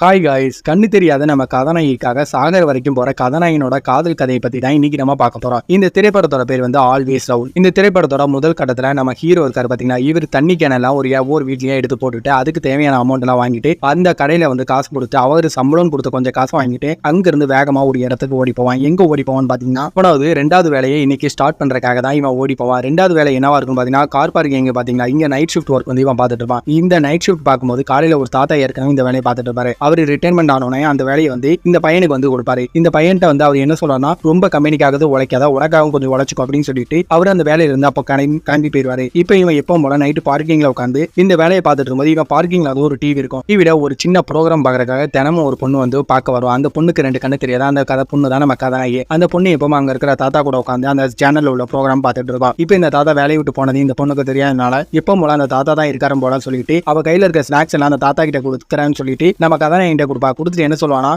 Hi guys கண்ணு தெரியாத நம்ம கதாநாயகிக்காக சாகர் வரைக்கும் போற கதாநாயகனோட காதல் கதையை பத்தி தான் இன்னைக்கு நம்ம பார்க்க போறோம். இந்த திரைப்படத்தோட பேர் வந்து ஆல்வேஸ் ரவுல் இந்த திரைப்படத்தோட முதல் கட்டத்துல நம்ம ஹீரோ இருக்காரு பாத்தீங்கன்னா இவர் தண்ணி கேனெல்லாம் ஒரு ஒவ்வொரு வீட்லயே எடுத்து போட்டுட்டு அதுக்கு தேவையான அமௌண்ட் எல்லாம் வாங்கிட்டு அந்த கடையில வந்து காசு கொடுத்து அவர் சம்பளம் கொடுத்து கொஞ்சம் காசு வாங்கிட்டு அங்கிருந்து வேகமா ஒரு இடத்துக்கு ஓடி போவான். எங்க ஓடி போவான்னு பாத்தீங்கன்னா அதாவது ரெண்டாவது வேலையை இன்னைக்கு ஸ்டார்ட் பண்றதுக்காக தான் இவன் ஓடி போவான். ரெண்டாவது வேலை என்னவா இருக்கும் பாத்தீங்கன்னா கார் பார்க்கிங் பாத்தீங்கன்னா இங்க நைட் ஷிஃப்ட் ஒர்க் வந்து இவன் பார்த்துட்டு இருப்பான். இந்த நைட் ஷிஃப்ட் பார்க்கும்போது காலையில ஒரு தாத்தா ஏற்கனவே இந்த வேலையை பார்த்துட்டு இருப்பாரு. அவர் ரிட்டைர்மெண்ட் ஆனோடனே அந்த வேலையை வந்து இந்த பையனுக்கு வந்து கொடுப்பாரு. இந்த பையன்கிட்ட வந்து அவர் என்ன சொல்றாருன்னா ரொம்ப கம்பெனிக்காக உழைக்காத உனக்காகவும் கொஞ்சம் உழைச்சிக்கும் அப்படின்னு சொல்லிட்டு அவர் அந்த வேலையில இருந்து அப்போ கிளம்பி போயிருவாரு. இப்போ இவன் எப்போ போல நைட்டு பார்க்கிங்ல உட்காந்து இந்த வேலையை பார்த்துட்டு இருக்கும்போது இவன் பார்க்கிங்ல அது ஒரு டிவி இருக்கும். டிவியில ஒரு சின்ன ப்ரோக்ராம் பார்க்கறதுக்காக தினமும் ஒரு பொண்ணு வந்து பார்க்க வரும் அந்த பொண்ணுக்கு ரெண்டு கண்ணு தெரியாத. அந்த கதை பொண்ணு தான் நம்ம கதாநாயகி அந்த பொண்ணு எப்பவும் அங்க இருக்கிற தாத்தா கூட உட்காந்து அந்த சேனல்ல உள்ள ப்ரோக்ராம் பார்த்துட்டு இருப்பான் இப்போ இந்த தாத்தா வேலையை விட்டு போனது இந்த பொண்ணுக்கு தெரியாதனால எப்போ போல அந்த தாத்தா தான் இருக்காரு போல சொல்லிட்டு அவ கையில இருக்க ஸ்நாக்ஸ் எல்லாம் அந்த தாத்தா கிட்ட கொடுக்குறேன்னு சொல்லிட்டு நம்ம கதை என்கிட்ட கொடுப்பா. கொடுத்துட்டு என்ன சொல்லுவானா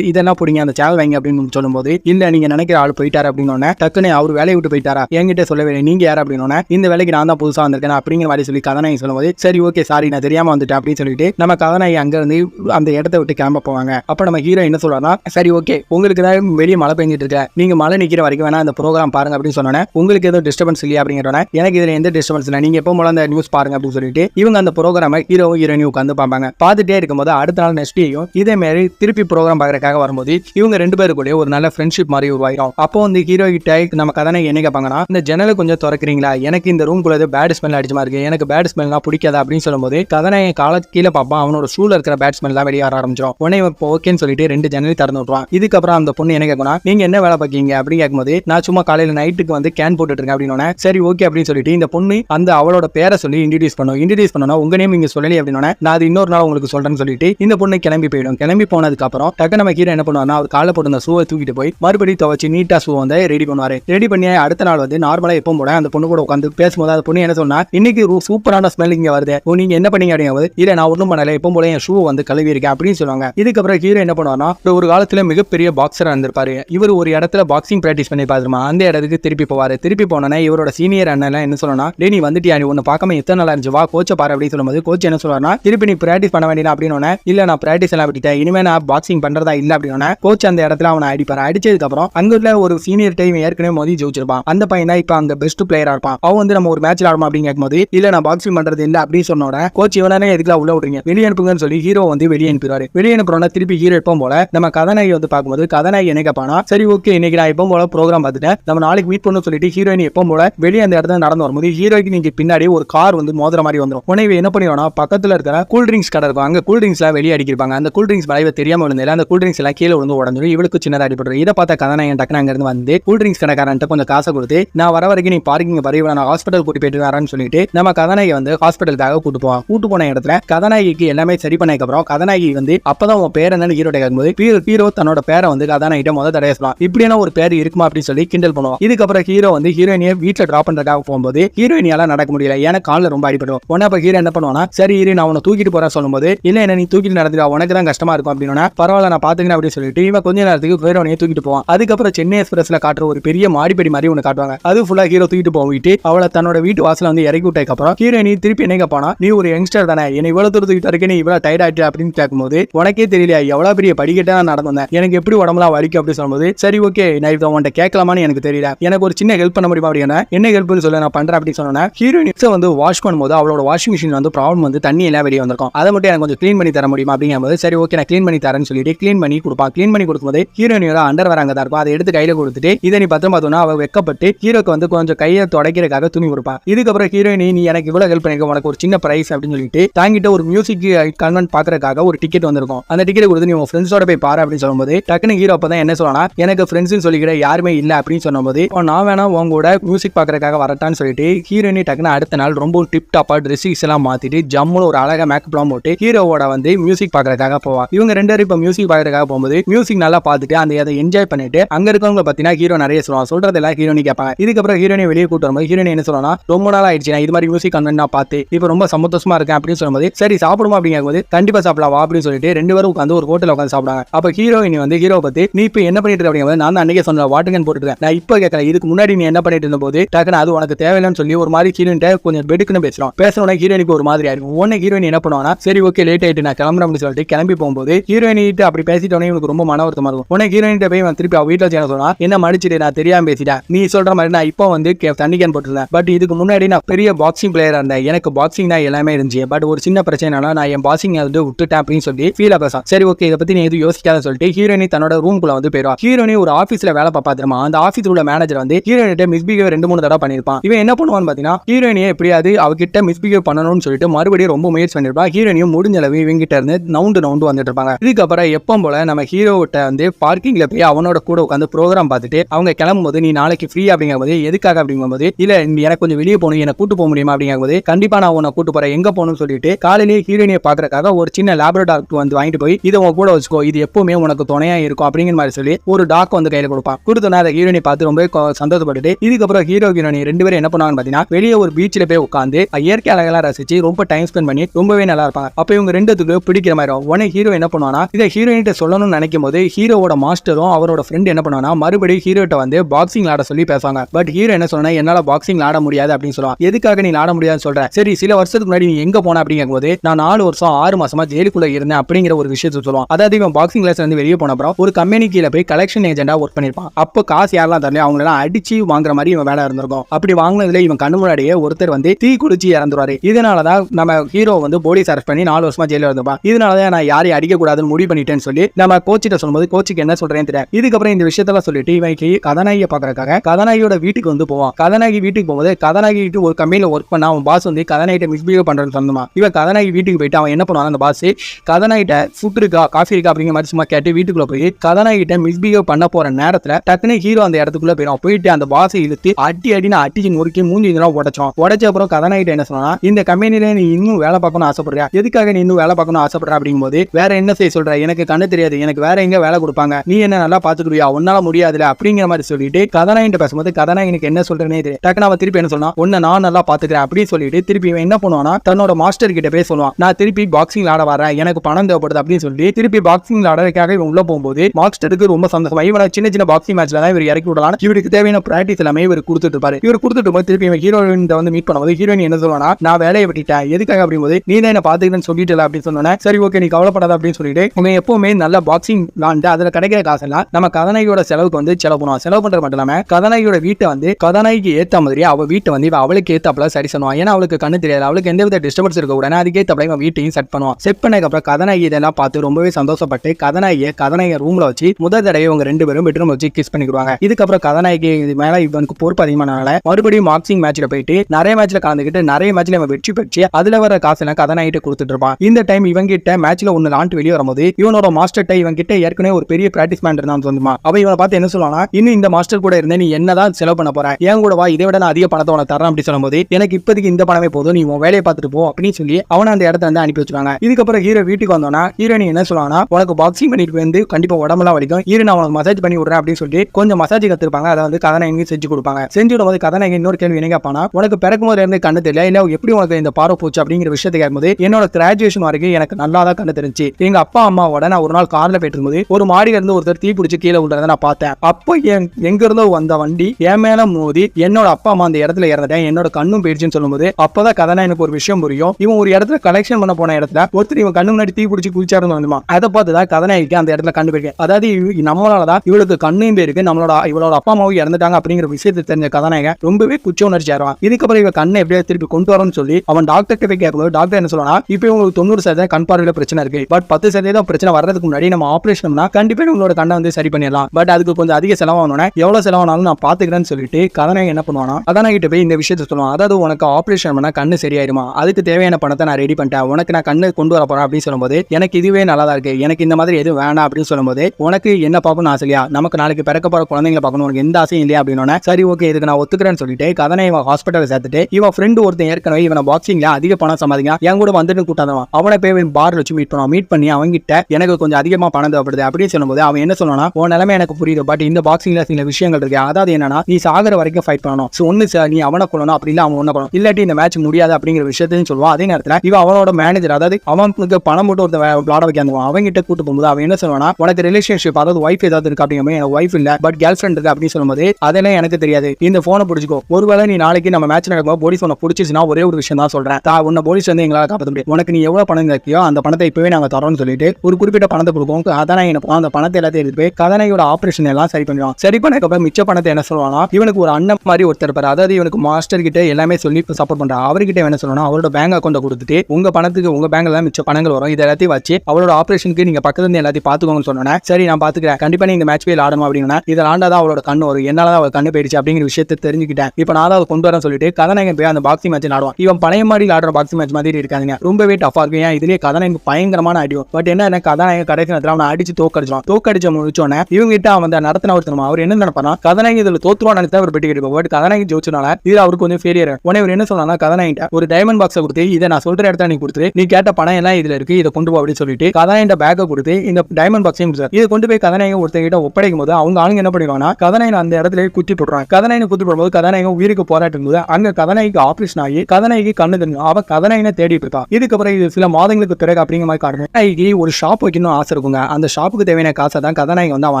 இதெல்லாம் பிடிங்க அந்த சேனல் வைங்க அப்படின்னு சொல்லும்போது இல்ல நீங்க நினைக்கிற ஆள் போயிட்டாரு அப்படின்னு உடனே டக்குன்னு அவர் வேலையை விட்டு போயிட்டாரா? என்கிட்ட சொல்லவே நீங்க யார்? அப்படின்னு இந்த வேலைக்கு நான் தான் புதுசா வந்திருக்கேன் அப்படிங்கிற மாதிரி சொல்லி கதாநாயகி சொல்லும்போது சரி ஓகே சாரி நான் தெரியாம வந்துட்டேன் அப்படின்னு சொல்லிட்டு நம்ம கதாநாயகி அங்க இருந்து அந்த இடத்த விட்டு கிளம்ப போவாங்க. அப்ப நம்ம ஹீரோ என்ன சொல்றாருன்னா சரி ஓகே உங்களுக்கு தான் வெளியே மழை பெஞ்சிட்டு இருக்க. நீங்க மழை நிக்கிற வரைக்கும் வேணா அந்த ப்ரோக்ராம் பாருங்க அப்படின்னு சொன்னோன்னே உங்களுக்கு எதுவும் டிஸ்டர்பன்ஸ் இல்லையா? அப்படிங்கிறோன்னே எனக்கு இதுல எந்த டிஸ்டர்பன்ஸ் இல்லை. நீங்க எப்போ போல அந்த நியூஸ் பாருங்க அப்படின்னு சொல்லிட்டு இவங்க அந்த ப்ரோக்ராமை ஹீரோ ஹீரோயினி உட்காந்து பார்ப்பாங்க. பார்த்துட்டே இருக்கும்போது அடுத்த நாள் நெக்ஸ்ட் டேயும் இதே மாதிரி திருப்பி ப்ரோக்ராம் பார்க்கறக்காக வரும்போது இவங்க ரெண்டு பேருக்குள்ளேயே ஒரு நல்ல ஃப்ரெண்ட்ஷிப் மாதிரி உருவாயிரும். அப்போ வந்து ஹீரோ கிட்ட நம்ம கதனை என்ன கேட்பாங்கன்னா இந்த ஜன்னலை கொஞ்சம் திறக்கிறீங்களா எனக்கு இந்த ரூம் குள்ள பேட் ஸ்மெல் அடிச்ச மாதிரி இருக்கு. எனக்கு பேட் ஸ்மெல்லாம் பிடிக்காது? அப்படின்னு சொல்லும்போது கதனை கால கீழே பார்ப்பான். அவனோட ஷூல இருக்கிற பேட் ஸ்மெல் தான் வெளியே வர ஆரம்பிச்சிடும் உடனே இவன் இப்போ ஓகேன்னு சொல்லிட்டு ரெண்டு ஜன்னலையும் திறந்து விட்டுருவான். இதுக்கப்புறம் அந்த பொண்ணு என்ன கேட்கணும் நீங்க என்ன வேலை பார்க்கீங்க? அப்படின்னு கேட்கும்போது நான் சும்மா காலையில நைட்டுக்கு வந்து கேன் போட்டுட்டு இருக்கேன். அப்படின்னு சரி ஓகே அப்படின்னு சொல்லிட்டு இந்த பொண்ணு அந்த அவளோட பேரை சொல்லி இன்ட்ரடியூஸ் பண்ணும். இன்ட்ரடியூஸ் பண்ணனா உங்க நேம் இங்க சொல்லலையே. அப்படின்னா நான் அது இன்னொரு நாள் உங்களுக்கு சொல்றேன்னு சொல்லிட்டு இந்த பொண்ணு கிளம்பி போயிடும். கிளம்பி போனதுக்கு அப்புறம் டக்கு நம்ம கீரை என்ன பண்ணுவார்னா அவர் காலை போட்டு அந்த ஷூவை தூக்கிட்டு போய் மறுபடியும் துவச்சு நீட்டா ஷூ வந்து ரெடி பண்ணுவாரு. ரெடி பண்ணி அடுத்த நாள் வந்து நார்மலா எப்போ போல அந்த பொண்ணு கூட உட்காந்து பேசும்போது அந்த பொண்ணு என்ன சொன்னா இன்னைக்கு ஒரு சூப்பரான ஸ்மெல் இங்க வருது. ஓ, நீங்க என்ன பண்ணீங்க? அப்படிங்கும்போது இல்ல நான் ஒன்றும் பண்ணல. எப்போ போல என் ஷூ வந்து கழுவி இருக்கேன். அப்படின்னு சொல்லுவாங்க. இதுக்கப்புறம் ஹீரோ என்ன பண்ணுவார்னா ஒரு காலத்துல மிகப்பெரிய பாக்ஸரா இருந்திருப்பாரு. இவர் ஒரு இடத்துல பாக்ஸிங் பிராக்டிஸ் பண்ணி பாத்துருமா? அந்த இடத்துக்கு திருப்பி போவாரு. திருப்பி போனோன்னே இவரோட சீனியர் அண்ணன் என்ன சொல்லணும் டே நீ வந்துட்டியா? நீ ஒன்னு பார்க்காம எத்தனை நாளா இருந்துச்சு. வா கோச்சை பாரு. அப்படின்னு சொல்லும்போது கோச் என்ன சொல்லுவார்னா திருப்பி நீ பிராக்டிஸ் பண்ண வேண்டியது அப்படின்னு இல்ல நான் பிராக்டிஸ் எல்லாம் விட்டுட்டேன் இனிமே நான் பாக்ஸிங் பண்றதா இல்ல அப்படின்னா கோச் அந்த இடத்துல அவனை அடிப்பார் அடிச்சதுக்கு அப்புறம் அங்க உள்ள ஒரு சீனியர் டைம் ஏற்கனவே மோதி ஜெயிச்சிருப்பான். அந்த பையன் தான் இப்ப அங்க பெஸ்ட் பிளேயரா இருப்பான். அவன் வந்து நம்ம ஒரு மேட்ச் ஆடுமா அப்படின்னு கேட்கும்போது இல்ல நான் பாக்ஸிங் பண்றது இல்ல அப்படின்னு சொன்ன கோச் இவனே எதுக்குலாம் உள்ள விடுறீங்க? வெளியே அனுப்புங்கன்னு சொல்லி ஹீரோ வந்து வெளியே அனுப்பிடுவாரு. வெளியே அனுப்புறோம்னா திருப்பி ஹீரோ எப்போ போல நம்ம கதாநாயகி வந்து பார்க்கும்போது கதாநாயகி என்ன கேட்பானா சரி ஓகே இன்னைக்கு நான் எப்போ போல ப்ரோக்ராம் பார்த்துட்டேன் நம்ம நாளைக்கு மீட் பண்ணணும் சொல்லிட்டு ஹீரோயின் எப்போ போல வெளியே அந்த இடத்துல நடந்து வரும்போது ஹீரோய்க்கு நீங்க பின்னாடி ஒரு கார் வந்து மோதுற மாதிரி வந்துடும் உடனே என்ன பண்ணிடுவானா பக்கத்துல இருக்கிற கூல் ட்ரிங்க்ஸ் கடை இருக்கும். அங்க கூல் ட்ரிங்க்ஸ்லாம் வெளியே அந்த கூல் ட்ரிங்க்ஸ் தெரியாம விழுந்ததில்ல அந்த கூல் ட்ரிங்க்ஸ் எல்லாம் கீழே விழுந்து உடஞ்சிடும் இவளுக்கு சின்னதாக அடிபடுறது இதை பார்த்த கதாநாயகன் டக்குனு அங்க இருந்து வந்து கூல் ட்ரிங்க்ஸ் கடைக்காரன்ட்ட கொஞ்சம் காசை கொடுத்து நான் வர வரைக்கும் நீ பார்க்கிங் வர இவனை நான் ஹாஸ்பிட்டல் கூட்டி போயிட்டு வரேன்னு சொல்லிட்டு நம்ம கதாநாயகி வந்து ஹாஸ்பிட்டலுக்காக கூட்டு போவான். கூட்டு போன இடத்துல கதாநாயகிக்கு எல்லாமே சரி பண்ணதுக்கு அப்புறம் கதாநாயகி வந்து அப்பதான் உன் பேர் என்னன்னு ஹீரோ கேட்கும்போது ஹீரோ தன்னோட பேரை வந்து கதாநாயகிட்ட முதல் தடைய சொல்லலாம். இப்படியான ஒரு பேர் இருக்குமா? அப்படின்னு சொல்லி கிண்டல் பண்ணுவோம் இதுக்கப்புறம் ஹீரோ வந்து ஹீரோயினியை வீட்டில் ட்ராப் பண்ணுறதுக்காக போகும்போது ஹீரோயினியால நடக்க முடியல. ஏன்னா காலில் ரொம்ப அடிபடும். உடனே அப்ப ஹீரோ என்ன பண்ணுவானா சரி ஹீரோ நான் உன்னை தூக்கிட்டு போறேன் சொல்லும்போது இல்ல என்ன நீ தூக்கிட்டு நடந்துடா உனக்கு தான் கஷ்டமா இருக்கும் அப்படின்னா பரவாயில்ல நான் பாத்துக்கிறேன் அப்படின்னு சொல்லிட்டு இவன் கொஞ்ச நேரத்துக்கு ஹீரோனியை தூக்கிட்டு போவான். அதுக்கப்புறம் சென்னை எக்ஸ்பிரஸ்ல காட்டுற ஒரு பெரிய மாடிப்படி மாதிரி ஒன்று காட்டுவாங்க. அது ஃபுல்லா ஹீரோ தூக்கிட்டு போயிட்டு அவளை தன்னோட வீட்டு வாசல வந்து இறக்கி விட்டதுக்கு அப்புறம் ஹீரோயினி திருப்பி என்ன கேட்பானா நீ ஒரு யங்ஸ்டர் தானே என்ன இவ்வளவு தூரம் தூக்கிட்டு இருக்க நீ இவ்வளவு டயர்ட் ஆயிட்டு? அப்படின்னு கேட்கும்போது உனக்கே தெரியலையா எவ்வளவு பெரிய படிக்கட்டா நான் நடந்து வந்தேன். எனக்கு எப்படி உடம்புலாம் வலிக்கும்? அப்படின்னு சொல்லும்போது சரி ஓகே நான் இதை உன்ட்ட கேட்கலாமான்னு எனக்கு தெரியல. எனக்கு ஒரு சின்ன ஹெல்ப் பண்ண முடியுமா? அப்படின்னா என்ன ஹெல்ப்னு சொல்ல நான் பண்றேன். அப்படின்னு சொன்னேன் ஹீரோயின்ஸை வந்து வாஷ் பண்ணும்போது அவளோட வாஷிங் மிஷின் வந்து ப்ராப்ளம் வந்து தண்ணி எல்லாம் வெளியே வந்திருக்கும். அதை மட்டும் எனக்கு கொஞ்சம் க்ளீன் பண்ணி தர முடியுமா அப்படிங்கும்போது சரி ஓகே நான் க்ளீன் பண்ணி தரேன்னு சொல்லிட்டு க்ளீன் பண்ணி கொடுப்பான். க்ளீன் பண்ணி கொடுக்கும்போது ஹீரோயினோட அண்டர் வர தான் இருக்கும். அதை எடுத்து கையில கொடுத்துட்டு இதை நீ பத்திரம் பார்த்தோன்னா அவ வெக்கப்பட்டு ஹீரோக்கு வந்து கொஞ்சம் கையை தொடக்கிறதுக்காக துணி கொடுப்பா இதுக்கப்புறம் ஹீரோயினி நீ எனக்கு இவ்வளவு ஹெல்ப் பண்ணிக்க உனக்கு ஒரு சின்ன பிரைஸ் அப்படின்னு சொல்லிட்டு தாங்கிட்ட ஒரு மியூசிக் கன்வென்ட் பாக்குறதுக்காக ஒரு டிக்கெட் வந்திருக்கும். அந்த டிக்கெட் கொடுத்து நீ உன் ஃப்ரெண்ட்ஸோட போய் பாரு அப்படின்னு சொல்லும்போது டக்குனு ஹீரோ அப்பதான் என்ன சொல்லலாம் எனக்கு ஃப்ரெண்ட்ஸ்னு சொல்லிக்கிற யாருமே இல்லை அப்படின்னு சொன்னபோது "ஓ, நான் வேணா உங்க கூட மியூசிக் பாக்குறதுக்காக வரட்டான்னு சொல்லிட்டு ஹீரோயினி டக்குனு அடுத்த நாள் ரொம்ப டிப் டாப்பா ட்ரெஸ்ஸிங்ஸ் எல்லாம் மாத்திட்டு ஜம்முன்னு ஒரு அழகா மேக்கப்லாம் போட்டு ஹீரோவோட வந்து மியூசிக் பாக்குறதுக்காக போவான் இவங்க ரெண்டு பேரும் இப்போ மியூசிக் பாக்குறதுக்காக போகும்போது மியூசிக் நல்லா பார்த்துட்டு அந்த அதை என்ஜாய் பண்ணிட்டு அங்க இருக்கவங்க பார்த்தீங்கன்னா ஹீரோ நிறைய சொல்லுவாங்க. சொல்றதெல்லாம் ஹீரோனி கேட்பாங்க. இதுக்கப்புறம் ஹீரோனி வெளியே கூட்டு வரும்போது ஹீரோனி என்ன சொல்லலாம் ரொம்ப நாள் ஆயிடுச்சு. நான் இது மாதிரி மியூசிக் கன்வென்ட் நான் பார்த்து இப்போ ரொம்ப சந்தோஷமா இருக்கேன். அப்படின்னு சொல்லும்போது சரி சாப்பிடுமா அப்படிங்கும்போது கண்டிப்பா சாப்பிடலாம் அப்படின்னு சொல்லிட்டு ரெண்டு பேரும் உட்காந்து ஒரு ஹோட்டல் உட்காந்து சாப்பிடுவாங்க. அப்ப ஹீரோயினி வந்து ஹீரோ பத்தி நீ இப்போ என்ன பண்ணிட்டு அப்படிங்கும்போது நான் தான் அன்னைக்கே சொன்ன வாட்டர் கேன் போட்டுருக்கேன் நான் இப்போ கேட்கல இதுக்கு முன்னாடி நீ என்ன பண்ணிட்டு இருந்தபோது டக்குனு அது உனக்கு தேவையில்லைன்னு சொல்லி ஒரு மாதிரி ஹீரோயின்ட்ட கொஞ்சம் பெடுக்குன்னு பேசுறோம். பேசுறோட ஹீரோயினுக்கு ஒரு மாதிரி ஆயிருக்கும் உடனே ஹீரோயின் என்ன பண்ணுவானா சரி ஓகே லேட் ஆயிட்டு நான் கிளம்புறேன் அப்படின்னு சொல்லிட்டு கிளம்பி போகும்போது ஹீரோயினிட்டு அப்படி பேசிட்டோன்னே இவனுக்கு ரொம்ப மன வருத்தமா இருக்கும். உடனே ஹீரோயினிட்ட போய் அவன் திருப்பி அவ வீட்டில் சேர சொன்னா என்ன மடிச்சிட்டு நான் தெரியாம பேசிட்டேன். நீ சொல்ற மாதிரி நான் இப்போ வந்து தண்ணி கேன் போட்டிருந்தேன். பட் இதுக்கு முன்னாடி நான் பெரிய பாக்ஸிங் பிளேயரா இருந்தேன். எனக்கு பாக்ஸிங் தான் எல்லாமே இருந்துச்சு. பட் ஒரு சின்ன பிரச்சனைனா நான் என் பாக்ஸிங் வந்து விட்டுட்டேன் அப்படின்னு சொல்லி ஃபீலா பேசான் சரி ஓகே இதை பத்தி நீ எதுவும் யோசிக்காத சொல்லிட்டு ஹீரோயினி தன்னோட ரூம்குள்ள வந்து போயிடுவா ஹீரோயினி ஒரு ஆஃபீஸ்ல வேலை பார்ப்பா தெரியுமா? அந்த ஆஃபீஸ்ல உள்ள மேனேஜர் வந்து ஹீரோயினிட்ட மிஸ்பிஹேவ் ரெண்டு மூணு தடவை பண்ணிருப்பான் இவன் என்ன பண்ணுவான்னு பாத்தீங்கன்னா ஹீரோயினியை எப்படியாவது அவகிட்ட மிஸ்பிஹேவ் பண்ணணும்னு சொல்லிட்டு மறுபடியும் ரொம்ப முயற்சி பண்ணிருப்பா ஹீரோயினியும் முடிஞ்ச அளவு இவங்கிட்ட இருந்து நவுண்டு நவுண்டு வந்துட்டு இருப்பாங்க இதுக்கப்புறம் எப்போ போல நம்ம ஹீரோவிட்ட வந்து பார்க்கிங்ல போய் அவனோட கூட உட்காந்து ப்ரோக்ராம் பார்த்துட்டு அவங்க கிளம்பும் போது நீ நாளைக்கு ஃப்ரீ அப்படிங்கும்போது எதுக்காக? அப்படிங்கும்போது இல்ல நீ எனக்கு கொஞ்சம் வெளியே போகணும் என்னை கூட்டு போக முடியுமா? அப்படிங்கும்போது கண்டிப்பா நான் உன்னை கூட்டு போறேன். எங்க போகணும்னு சொல்லிட்டு காலையிலேயே ஹீரோயினியை பாக்குறதுக்காக ஒரு சின்ன லேபரேட் டாக்டர் வந்து வாங்கிட்டு போய் இதை உன் கூட வச்சுக்கோ இது எப்பவுமே உனக்கு துணையா இருக்கும். அப்படிங்கிற மாதிரி சொல்லி ஒரு டாக் வந்து கையில கொடுப்பான். கொடுத்தோன்னா அதை ஹீரோயினை பார்த்து ரொம்ப சந்தோஷப்பட்டுட்டு இதுக்கப்புறம் ஹீரோ ஹீரோயினி ரெண்டு பேரும் என்ன பண்ணுவாங்கன்னு பாத்தீங்கன்னா வெளியே ஒரு பீச்சில் போய் உட்காந்து இயற்கை அழகெல்லாம் ரசிச்சு ரொம்ப டைம் ஸ்பெண்ட் பண்ணி ரொம்பவே நல்லா இருப்பாங்க. அப்ப இவங்க ரெண்டுத்துக்கு பிடிக்கிற மாதிரி இருக்கும் உடனே ஹீரோ என்ன பண்ணுவானா இதை ஹீரோயின்ட்ட சொல்லணும்னு நினைக்கும் போது ஹீரோவோட மாஸ்டரும் அவரோட ஃப்ரெண்ட் என்ன பண்ணுவானா மறுபடியும் ஹீரோட்ட வந்து பாக்ஸிங் ஆட சொல்லி பேசுவாங்க. பட் ஹீரோ என்ன சொன்னா என்னால பாக்ஸிங் ஆட முடியாது அப்படின்னு சொல்லுவான். எதுக்காக நீ ஆட முடியாதுன்னு சொல்ற? சரி சில வருஷத்துக்கு முன்னாடி நீ எங்க போன? அப்படிங்கும் போது நான் நாலு வருஷம் ஆறு மாசமா ஜெயிலுக்குள்ள இருந்தேன் அப்படிங்கிற ஒரு விஷயத்த சொல்லுவான். அதாவது இவன் பாக்ஸிங் கிளாஸ் வந்து வெளியே போன அப்புறம் ஒரு கம்பெனி கீழே போய் கலெக்ஷன் ஏஜென்டா ஒர்க் பண்ணிருப்பான் அப்போ காசு யாரெல்லாம் தரலையோ அவங்களெல்லாம் அடிச்சு வாங்குற மாதிரி இவன் வேலை இருந்திருக்கும். அப்படி வாங்கினதுல இவன் கண்ணு முன்னாடியே ஒருத்தர் வந்து தீ குடிச்சு இறந்துருவாரு. இதனாலதான் நம்ம ஹீரோ வந்து போலீஸ் அரெஸ்ட் பண்ணி நாலு வருஷமா ஜெயில இருந்தப்பா இதனாலதான் நான் யாரையும் அடிக்கக்கூடாதுன்னு முடிவு பண்ணிட்டேன்னு சொல்லி நம்ம கோச்சிட்ட சொல்லும்போது கோச்சுக்கு என்ன சொல்றேன்னு தெரியாது. இதுக்கப்புறம் இந்த விஷயத்தெல்லாம் சொல்லிட்டு இவன் கதாநாயகியை பாக்குறக்காக கதாநாயகியோட வீட்டுக்கு வந்து போவான். கதாநாயகி வீட்டுக்கு போகும்போது கதாநாயகி வீட்டு ஒரு கம்பெனியில் ஒர்க் பண்ண அவன் பாஸ் வந்து கதாநாயகிட்ட மிஸ்பிஹேவ் பண்றேன்னு சொந்தமா இவன் கதாநாயகி வீட்டுக்கு போயிட்டு அவன் என்ன பண்ணுவான் அந்த பாஸ் கதாநாயகிட்ட ஃபுட் இருக்கா காஃபி இருக்கா அப்படிங்கிற மாதிரி சும்மா கேட்டு வீட்டுக்குள்ள போய் கதாநாயகிட்ட மிஸ்பிஹேவ் பண்ண போற நேரத்துல டக்குனு ஹீரோ அந்த இடத்துக்குள்ள போயிடும் போயிட்டு அந்த பாஸை இழுத்து அடி அடின்னு அடிச்சு நொறுக்கி மூஞ்சி இதெல்லாம் உடச்சோம் உடச்ச அப்புறம் கதாநாயகிட்ட என்ன சொன்னா இந்த கம்பெனில நீ இன்னும் வேலை பார்க்கணும்னு ஆசைப்படுறியா? எதுக்காக நீ இன்னும் வேலை பார்க்கணும் ஆசைப்படுற போது வேற என்ன செய்ய சொல்ற? எனக்கு கண்ணு தெரியாது. எனக்கு வேற எங்க வேலை கொடுப்பாங்க? நீ என்ன நல்லா பாத்துக்கிறியா உன்னால முடியாதுல? அப்படிங்கிற மாதிரி சொல்லிட்டு கதாநாயகிட்ட பேசும்போது கதாநாயகனுக்கு என்ன சொல்றேனே தெரியும் டக்குனு அவன் திருப்பி என்ன சொன்னா உன்னை நான் நல்லா பாத்துக்கிறேன். அப்படின்னு சொல்லிட்டு திருப்பி இவன் என்ன பண்ணுவானா தன்னோட மாஸ்டர் கிட்ட போய் சொல்லுவான். நான் திருப்பி பாக்ஸிங் ஆட வரேன் எனக்கு பணம் தேவைப்படுது. அப்படின்னு சொல்லி திருப்பி பாக்ஸிங் ஆடுறதுக்காக இவன் உள்ள போகும்போது மாஸ்டருக்கு ரொம்ப சந்தோஷமா இவனை சின்ன சின்ன பாக்ஸிங் மேட்ச்ல தான் இவர் இறக்கி விடலாம் இவருக்கு தேவையான பிராக்டிஸ் எல்லாமே இவர் கொடுத்துட்டு இருப்பாரு. இவர் கொடுத்துட்டு போது திருப்பி இவன் ஹீரோயின் வந்து மீட் பண்ணும்போது ஹீரோயின் என்ன சொல்லுவானா நான் வேலையை விட்டுட்டேன். எதுக்காக? அப்படிங்கும்போது நீ தான் என்ன பாத்துக்கிறேன்னு சொல்லிட்டு அப்படின்னு சொன்னோன்னே சரி ஓகே நீ கவலைப்படாத அப்படின்னு சொல்லிட்டு உங்க எப்பவுமே நல்ல பாக்ஸிங் விளாண்டு அதுல கிடைக்கிற காசெல்லாம் நம்ம கதநாயகியோட செலவுக்கு வந்து செலவு பண்ணுவான். செலவு பண்றது மட்டும் இல்லாம கதநாயகியோட வீட்டை வந்து கதாநாயகிக்கு ஏத்த மாதிரி அவ வீட்டை வந்து இவ அவளுக்கு ஏத்தாப்புல சரி பண்ணுவான். ஏன்னா அவளுக்கு கண்ணு தெரியாது. அவளுக்கு எந்த வித டிஸ்டர்பன்ஸ் இருக்க உடனே அதுக்கு ஏத்தாப்புல இவன் வீட்டையும் செட் பண்ணுவான். செட் பண்ணதுக்கு அப்புறம் கதாநாயகி இதெல்லாம் பார்த்து ரொம்பவே சந்தோஷப்பட்டு கதாநாயகியை கதநாயகர் ரூம்ல வச்சு முதல் தடவை இவங்க ரெண்டு பேரும் பெட்ரூம் வச்சு கிஸ் பண்ணிக்கிடுவாங்க. இதுக்கப்புறம் கதாநாயகி இது மேல இவனுக்கு பொறுப்பு அதிகமானால மறுபடியும் பாக்ஸிங் மேட்ச்ல போயிட்டு நிறைய மேட்ச்ல கலந்துக்கிட்டு நிறைய மேட்ச்ல இவன் வெற்றி பெற்று அதுல வர காசெல்லாம் கதாநாயகிட்ட கொடுத்துட்டு இருப்பான். இந்த டைம் இவங்கிட்ட மேட்ச்ல ஒன்னு லாண்டு வெளியே வரும்போது இவனோட மாஸ்டர் டை இவன் கிட்ட ஏற்கனவே ஒரு பெரிய பிராக்டிஸ் மேன் இருந்தான் சொந்தமா. அவ இவனை பார்த்து என்ன சொல்லுவானா இன்னும் இந்த மாஸ்டர் கூட இருந்தே நீ என்னதான் செலவு பண்ண போற? ஏன் கூட வா இதை விட நான் அதிக பணத்தை உனக்கு தரேன் அப்படி சொல்லும்போது எனக்கு இப்போதைக்கு இந்த பணமே போதும் நீ உன் வேலையை பார்த்துட்டு போ அப்படின்னு சொல்லி அவனை அந்த இடத்த வந்து அனுப்பி வச்சுருவாங்க. இதுக்கப்புறம் ஹீரோ வீட்டுக்கு வந்தோன்னா ஹீரோனி என்ன சொல்லுவானா உனக்கு பாக்ஸிங் பண்ணிட்டு வந்து கண்டிப்பா உடம்பெல்லாம் வலிக்கும். ஹீரோ நான் உனக்கு மசாஜ் பண்ணி விடுறேன் அப்படின்னு சொல்லி கொஞ்சம் மசாஜ் கத்துருப்பாங்க. அதை வந்து கதாநாயகி செஞ்சு கொடுப்பாங்க. செஞ்சு விடும்போது கதாநாயகி இன்னொரு கேள்வி என்ன கேட்பானா உனக்கு பிறக்கும் போது இருந்து கண்ணு தெரியல இல்ல எப்படி உனக்கு இந்த பார்வை போச்சு? அப்படிங்கிற விஷயத்தை கேட்கும்போது என்னோட கிராஜுவேஷன் வரைக்கும் எனக்கு நல்லா தான் கண்ணு தெரிஞ்சு. எங்க அப்பா அம்மாவோட நான் ஒரு நாள் கார்ல போயிட்டு இருக்கும்போது ஒரு மாடியில இருந்து ஒருத்தர் தீ பிடிச்சி கீழே விழுறத நான் பார்த்தேன். அப்போ என் எங்க இருந்தோ வந்த வண்டி என் மேல மோதி என்னோட அப்பா அம்மா அந்த இடத்துல இறந்துட்டேன் என்னோட கண்ணும் போயிடுச்சுன்னு சொல்லும்போது அப்பதான் கதை எனக்கு ஒரு விஷயம் புரியும். இவன் ஒரு இடத்துல கலெக்ஷன் பண்ண போன இடத்துல ஒருத்தர் இவன் கண்ணு முன்னாடி தீ பிடிச்சி குளிச்சாருன்னு வந்துமா அதை பார்த்து தான் கதநாயகிக்கு அந்த இடத்துல கண்டு போயிருக்கேன் அதாவது நம்மளாலதான் நம்மளால தான் இவளுக்கு கண்ணையும் போயிருக்கு நம்மளோட இவளோட அப்பா அம்மாவும் இறந்துட்டாங்க அப்படிங்கிற விஷயத்தை தெரிஞ்ச கதாநாயகன் ரொம்பவே குச்ச உணர்ச்சி ஆடுவான் இதுக்கப்புறம் இவ கண்ணை எப்படியா திருப்பி கொண்டு வரணும்னு சொல்லி அவன் டாக்டர் போய் கேட்கும்போது டாக்டர் என்ன சொல்லலாம் இப்போ இவங்களுக்கு தொண்ணூறு சதவீதம் கண் பார்வையில பிரச்சனை இருக்கு. பட் பத்து சதவீதம் பிரச்சனை வர்றதுக்கு முன்னாடி நம்ம ஆபரேஷன் கண்டிப்பா உங்களோட கண்ணை வந்து சரி பண்ணிடலாம். பட் அதுக்கு கொஞ்சம் அதிக செலவானோட எவ்வளவு செலவானாலும் நான் பாத்துக்கிறேன்னு சொல்லிட்டு கதனை என்ன பண்ணுவானா கதனை கிட்ட போய் இந்த விஷயத்த சொல்லுவான். அதாவது உனக்கு ஆபரேஷன் பண்ணா கண்ணு சரியாயிருமா? அதுக்கு தேவையான பணத்தை நான் ரெடி பண்ணிட்டேன். உனக்கு நான் கண்ணு கொண்டு வர போறேன் அப்படின்னு சொல்லும்போது எனக்கு இதுவே நல்லா தான் இருக்கு. எனக்கு இந்த மாதிரி எதுவும் வேணாம் அப்படின்னு சொல்லும்போது உனக்கு என்ன பார்ப்போம் ஆசை இல்லையா? நமக்கு நாளைக்கு பிறக்க போற குழந்தைங்களை பார்க்கணும் உனக்கு எந்த ஆசையும் இல்லையா அப்படின்னு சரி ஓகே இதுக்கு நான் ஒத்துக்கிறேன்னு சொல்லிட்டு கதனை இவன் ஹாஸ்பிட்டல் சேர்த்துட்டு இவன் ஃப்ரெண்டு ஒருத்தன் ஏற்கனவே இவனை பாக்ஸிங்ல அதிக பணம் சம்பாதிங்க என் கூட வந்துட்டு கூட்டாதவன் அவனை போய் பார் வச்சு மீட் பண்ணுவான் மீட் பண்ணி அவன்கிட்ட எனக்கு கொஞ்சம் அதிகமாக பணம் தேவைப்படுது அப்படின்னு சொல்லும்போது அவன் என்ன சொன்னானா உன் நிலைமை எனக்கு புரியுது பட் இந்த பாக்ஸிங்ல சில விஷயங்கள் இருக்கு. அதாவது என்னன்னா நீ சாகர வரைக்கும் ஃபைட் பண்ணணும். ஸோ சார் நீ அவனை கொள்ளணும் அப்படி இல்லை அவன் ஒன்ன கொள்ளணும் இல்லாட்டி இந்த மேட்ச் முடியாது அப்படிங்கிற விஷயத்தையும் சொல்லுவான். அதே நேரத்தில் இவன் அவனோட மேனேஜர் அதாவது அவனுக்கு பணம் போட்டு ஒருத்த வே- விளாட வைக்காங்க அவன்கிட்ட கூட்டு போகும்போது அவன் என்ன சொல்லுவானா உனக்கு ரிலேஷன்ஷிப் அதாவது ஒய்ஃப் ஏதாவது இருக்கு அப்படிங்கிற எனக்கு ஒய்ஃப் இல்லை பட் கேர்ள் ஃப்ரெண்ட் இருக்கு. அப்படின்னு சொல்லும்போது அதெல்லாம் எனக்கு தெரியாது. இந்த போனை பிடிச்சிக்கோ. ஒருவேளை நீ நாளைக்கு நம்ம மேட்ச் நடக்கும்போது போலீஸ் உன்னை பிடிச்சிச்சுன்னா ஒரே ஒரு விஷயம் தான் சொல்றேன். தா உன்னை போலீஸ் வந்து எங்களால் காப்பாற்ற முடியும் உனக்கு நீ எவ்வளவு பணம் இருக்கியோ அந்த பணத்தை இப்பவே நாங்கள் தரோம்னு சொல்லிட்டு ஒரு குறிப்பிட்ட பணத்தை கொடுப்போம். கதனை போகும் அந்த பணத்தை எல்லாத்தையும் எடுத்து போய் கதனையோட ஆபரேஷன் எல்லாம் சரி பண்ணுவான் சரி பண்ணக்கப்புறம் மிச்ச பணத்தை என்ன சொல்லுவானா இவனுக்கு ஒரு அண்ணன் மாதிரி ஒருத்தர் இருப்பார். அதாவது இவனுக்கு மாஸ்டர் கிட்ட எல்லாமே சொல்லி சப்போர்ட் பண்ணுறா அவர்கிட்ட என்ன சொல்லணும் அவரோட பேங்க் அக்கௌண்ட் கொடுத்துட்டு உங்க பணத்துக்கு உங்க பேங்க்ல தான் மிச்ச பணங்கள் வரும். இதை எல்லாத்தையும் வச்சு அவரோட ஆபரேஷனுக்கு நீங்க பக்கத்துல இருந்து எல்லாத்தையும் பாத்துக்கோங்கன்னு சொன்னேன் சரி நான் பாத்துக்கிறேன் கண்டிப்பா நீ இந்த மேட்ச் போய் ஆடணும் அப்படின்னா இதில் ஆண்டாதான் அவளோட கண்ணு வரும். என்னால தான் அவள் கண்ணு போயிடுச்சு அப்படிங்கிற விஷயத்தை தெரிஞ்சுக்கிட்டேன். இப்போ நான் தான் அதை கொண்டு வரேன் சொல்லிட்டு கதாநாயகன் போய் அந்த பாக்ஸிங் மேட்ச் ஆடுவான். இவன் பழைய மாதிரி ஆடுற பாக்ஸிங் மேட்ச் மாதிரி இருக்காங்க ரொம்பவே டஃபா இருக்கும். ஏன்? இதுலயே கதாநாயகன் பயங்கரமான அடியும் பட் என்ன என்ன கதாநாயகன் கடைசி நேரத்தில் அவனை அடிச்சு தோக்கடிச்சான் தோக்கடிச்ச முடிச்சோன்னே இவங்க கிட்ட அவன் அந்த நடத்தின ஒருத்தர் அவர் என்ன நினைப்பானா கதாநாயகி இதுல தோத்துருவான் நினைச்சா அவர் பெட்டி கிடைக்கும் பட் கதாநாயகி ஜோச்சனால இது அவருக்கு கொஞ்சம் ஃபெயிலியர் உடனே இவர் என்ன சொன்னா கதாநாயகிட்ட ஒரு டைமண்ட் பாக்ஸை கொடுத்து இதை நான் சொல்ற இடத்த நீ கொடுத்து நீ கேட்ட பணம் எல்லாம் இதுல இருக்கு இதை கொண்டு போ அப்படின்னு சொல்லிட்டு கதாநாயகிட்ட பேக்கை கொடுத்து இந்த டைமண்ட் பாக்ஸையும் இதை கொண்டு போய் கதாநாயகன் கிட்ட ஒப்படைக்கும் போது அவங்க ஆளுங்க என்ன பண்ணிடுவாங்கன்னா கதாநாயகன் அந்த இடத்துல குத்தி போடுறாங்க கதாநாயகன் குத்தி போடும்போது கதாநாயகன் உயிருக்கு போராட்டும் போது அங்க கதாநாயகிக்கு ஆபரேஷன் ஆகி கதாநாயகி கண்ணு தெரியும் அவ கதாநாயகனை தேடிட்டு இருக்கா இதுக்கப்புறம் இது சில மாதங்களுக்கு பிறகு அப்படிங்கிற மாதிரி காட்டணும். கதாநாயகி ஒரு ஷாப் வைக்கணும் ஆசை இருக்குங்க. அந்த ஷாப்புக்கு தேவையான காசை தான் கதாநாயகன் வந்து அவன்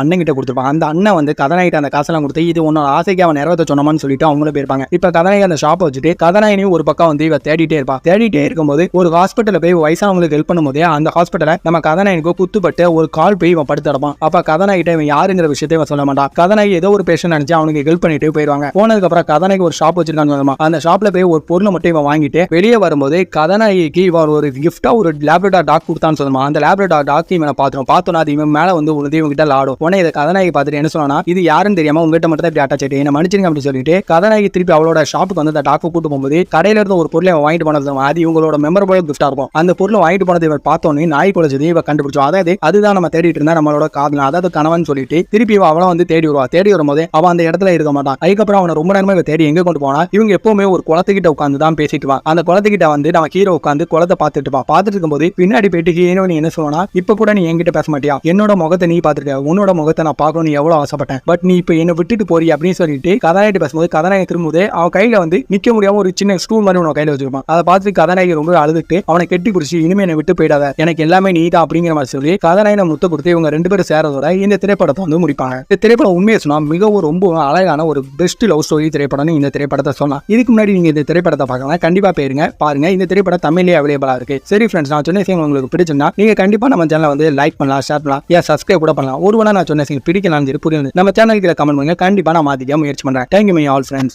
அண்ணன் கிட்ட கொடுத்துருப்பான். அந்த அண்ணன் வந்து கதாநாயகிட்ட அந்த காசெல்லாம் கொடுத்து இது உன்னோட ஆசைக்கு அவன் நிறைவேற்ற சொன்னமான்னு சொல்லிட்டு அவங்களும் போயிருப்பாங்க. இப்ப கதாநாயகி அந்த ஷாப்பை வச்சுட்டு கதாநாயகனையும் ஒரு பக்கம் வந்து இவ தேடிட்டே இருப்பா. தேடிட்டே இருக்கும்போது ஒரு ஹாஸ்பிட்டலில் போய் வயசானவங்களுக்கு ஹெல்ப் பண்ணும்போதே அந்த ஹாஸ்பிட்டலை நம்ம கதாநாயகனுக்கு குத்துப்பட்டு ஒரு கால் போய் இவன் படுத்துடப்பான் அப்ப கதாநாயகிட்ட இவன் யாருங்கிற விஷயத்தை இவன் சொல்ல மாட்டான். கதாநாயகி ஏதோ ஒரு பேஷன் நினைச்சு அவனுக்கு ஹெல்ப் பண்ணிட்டு போயிருவாங்க. போனதுக்கு அப்புறம் கதாநாயகி ஒரு ஷாப் வச்சிருக்காங்க அந்த ஷாப்ல போய் ஒரு பொருளை மட்டும் இவன் வாங்கிட்டு வெளியே வரும்போது கதாநாயகிக்கு இவன் ஒரு கிஃப்டா ஒரு லேப்ரேட்டார் டாக் கொடுத்தான்னு சொல்லுமா? அந்த லேப்ரேட்டார் டாக் இவனை பார்த்துரும். பார்த்தோன்னா அது இவன் மேலே வந்து உனது இவங்கிட்ட லாடும். உடனே இதை கதாநாயகி பார்த்துட்டு என்ன சொன்னா இது யாருன்னு தெரியாம உங்ககிட்ட மட்டும் தான் இப்படி அட்டாச் ஆயிட்டு என்ன மன்னிச்சிருங்க அப்படின்னு சொல்லிட்டு கதாநாயகி திருப்பி அவளோட ஷாப்புக்கு வந்து அந்த டாக்கை கூட்டு போகும்போது கடையில இருந்து ஒரு பொருளை வாங்கிட்டு போனது அது இவங்களோட மெமரபிள் கிஃப்டா இருக்கும். அந்த பொருளை வாங்கிட்டு போனது இவர் பார்த்தோன்னே நாய் குழச்சது இவ கண்டுபிடிச்சோம் அதாவது அதுதான் நம்ம தேடிட்டு இருந்தா நம்மளோட காதல் அதாவது கணவன் சொல்லிட்டு திருப்பி அவளை வந்து தேடி வருவா. தேடி வரும்போது அவன் அந்த இடத்துல இருக்க மாட்டான். அதுக்கப்புறம் அவனை ரொம்ப நேரமா இவ தேடி எங்க கொண்டு போனா இவங்க எப்பவுமே ஒரு குளத்துக்கிட்ட உட்காந்து தான் பேசிட்டு வா அந்த குளத்துக்கிட்ட வந்து நம்ம ஹீரோ உட்காந்து குளத்தை பார்த்துட்டு வா பார்த்துட்டு இருக்கும்போது பின்னாடி போயிட்டு ஹீரோ நீ என்ன சொல்லுவானா? இப்ப கூட நீ என்கிட்ட பேச மாட்டியா? என்னோட முகத்தை நீ பார்த்துருக்க. உன்னோட முகத்தை நான் பார்க்கணும் நீ எவ்வளவு ஆசைப்பட்டேன். பட் நீ இப்ப என்ன விட்டுட்டு போறி அப்படின்னு சொல்லிட்டு கதாநாயகி பேசும்போது கதாநாயகி திரும்பும்போது அவன் கையில வந்து நிக்க முடியாம ஒரு சின்ன ஸ்டூல் மாதிரி உனக்கு கையில வச்சிருப்பான். அதை பார்த்து கதாநாயகி ரொம்ப அழுதுட்டு அவனை கெட்டி பிடிச்சி இனிமே என்னை விட்டு போயிடாத. எனக்கு எல்லாமே நீ தான் அப்படிங்கிற மாதிரி சொல்லி கதாநாயகனை முத்த கொடுத்து இவங்க ரெண்டு பேரும் சேரதோட இந்த திரைப்படத்தை வந்து முடிப்பாங்க. இந்த திரைப்படம் உண்மையை சொன்னா மிகவும் ரொம்ப அழகான ஒரு பெஸ்ட் லவ் ஸ்டோரி திரைப்படம்னு இந்த திரைப்படத்தை சொன்னா இதுக்கு முன்னாடி நீங்க இந்த திரைப்படத்தை பார்க்கலாம் கண்டிப்பா போயிருங்க பாருங்க. இந்த திரைப்படம் தமிழ்லேயே அவைலபிளா இருக்கு. சரி ஃப்ரெண்ட்ஸ் நான் சொன்ன விஷயம் உங்களுக்கு பிடிச்சிருந்தா நீங்க கண்டிப்பா நம்ம சேனலை வந்து லைக் பண்ணலாம் ஷேர் பண்ணலாம் ஏன் சப்ஸ்கிரைப் கூட பண்ணலாம். ஒரு நான் சொன்னேன் பிடிக்கலாம் புரியுது நம்ம சேனலுக்கு கமெண்ட் பண்ணுங்க. கண்டிப்பா நான் மாத்திக்க முயற்சி பண்றேன். Thank you my all friends